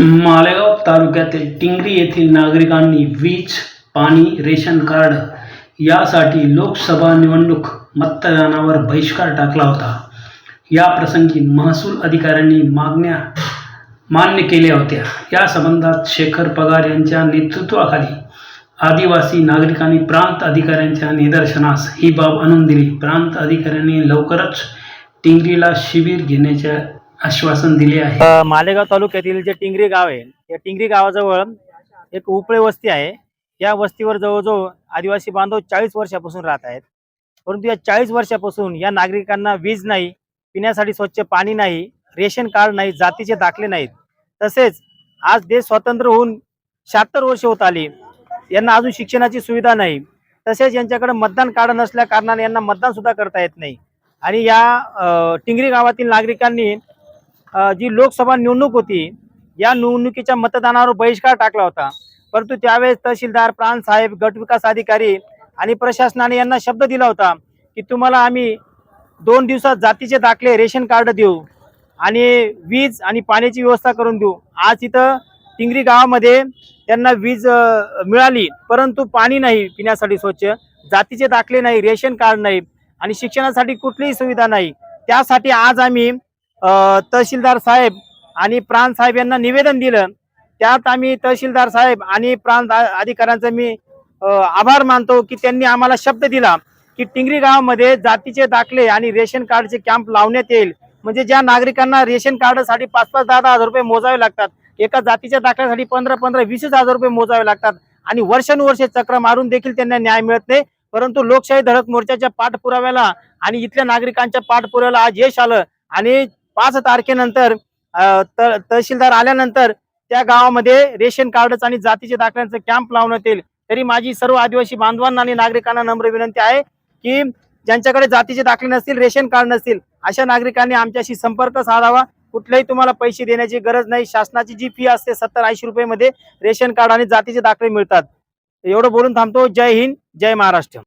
मालेगाव तालुक्यातील टिंगरी येथील नागरिकांनी वीज पाणी रेशन कार्ड यासाठी लोकसभा निवडणूक मतदानावर बहिष्कार टाकला होता. या प्रसंगी महसूल अधिकाऱ्यांनी मागण्या मान्य केल्या होत्या. या संबंधात शेखर पगार यांच्या नेतृत्वाखाली आदिवासी नागरिकांनी प्रांत अधिकाऱ्यांच्या निदर्शनास ही बाब आणून दिली. प्रांत अधिकाऱ्यांनी लवकरच टिंगरीला शिबिर घेण्याच्या आश्वासन दिले आहे. अ, मालेगाव तालुक्यातील जे टिंगरी गाव आहे या टिंगरी गावाजवळ एक उपळे वस्ती आहे. या वस्तीवर जवळजवळ आदिवासी बांधव चाळीस वर्षापासून राहत आहेत. परंतु या चाळीस वर्षापासून या नागरिकांना वीज नाही पिण्यासाठी स्वच्छ पाणी नाही रेशन कार्ड नाही जातीचे दाखले नाहीत. तसेच आज देश स्वतंत्र होऊन शहात्तर वर्ष होत आली. यांना अजून शिक्षणाची सुविधा नाही. तसेच यांच्याकडे मतदान कार्ड नसल्या कारणाने यांना मतदान सुद्धा करता येत नाही. आणि या अ, टिंगरी गावातील नागरिकांनी जी लोकसभा निवडणूक होती या निवडणुकीच्या मतदानावर बहिष्कार टाकला होता. परंतु त्यावेळेस तहसीलदार प्रांत गटविकास अधिकारी आणि प्रशासनाने यांना शब्द दिला होता की तुम्हाला आम्ही दोन दिवसात जातीचे दाखले रेशन कार्ड देऊ आणि वीज आणि पाण्याची व्यवस्था करून देऊ. आज इथं टिंगरी गावामध्ये त्यांना वीज मिळाली परंतु पाणी नाही पिण्यासाठी स्वच्छ जातीचे दाखले नाही रेशन कार्ड नाही आणि शिक्षणासाठी कुठलीही सुविधा नाही. त्यासाठी आज आम्ही तहसीलदार साहेब आणि प्रांत साहेब यांना निवेदन दिलं. त्यात आम्ही तहसीलदार साहेब आणि प्रांत आ- अधिकाऱ्यांचा मी आभार मानतो की त्यांनी आम्हाला शब्द दिला की टिंगरी गावामध्ये जातीचे दाखले आणि रेशन कार्डचे कॅम्प लावण्यात येईल. म्हणजे ज्या नागरिकांना रेशन कार्डसाठी पाच पाच दहा दहा हजार रुपये मोजावे लागतात एका जातीच्या दाखल्यासाठी पंधरा पंधरा वीस वीस हजार रुपये मोजावे लागतात आणि वर्षानुवर्षे चक्र मारून देखील त्यांना न्याय मिळत नाही. परंतु लोकशाही धडक मोर्चाच्या पाठपुराव्याला आणि इथल्या नागरिकांच्या पाठपुराव्याला आज यश आलं आणि पाच तारखेनंतर तहसीलदार आल्यानंतर त्या गावामध्ये रेशन कार्डच आणि जातीचे दाखल्यांचं कॅम्प लावण्यात येईल. तरी माझी सर्व आदिवासी बांधवांना आणि नागरिकांना नम्र विनंती आहे की ज्यांच्याकडे जातीचे दाखले नसतील रेशन कार्ड नसतील अशा नागरिकांनी आमच्याशी संपर्क साधावा. कुठलेही तुम्हाला पैसे देण्याची गरज नाही. शासनाची जी फी असते सत्तर ऐंशी रुपये मध्ये रेशन कार्ड आणि जातीचे दाखले मिळतात. एवढं बोलून थांबतो. जय हिंद जय महाराष्ट्र.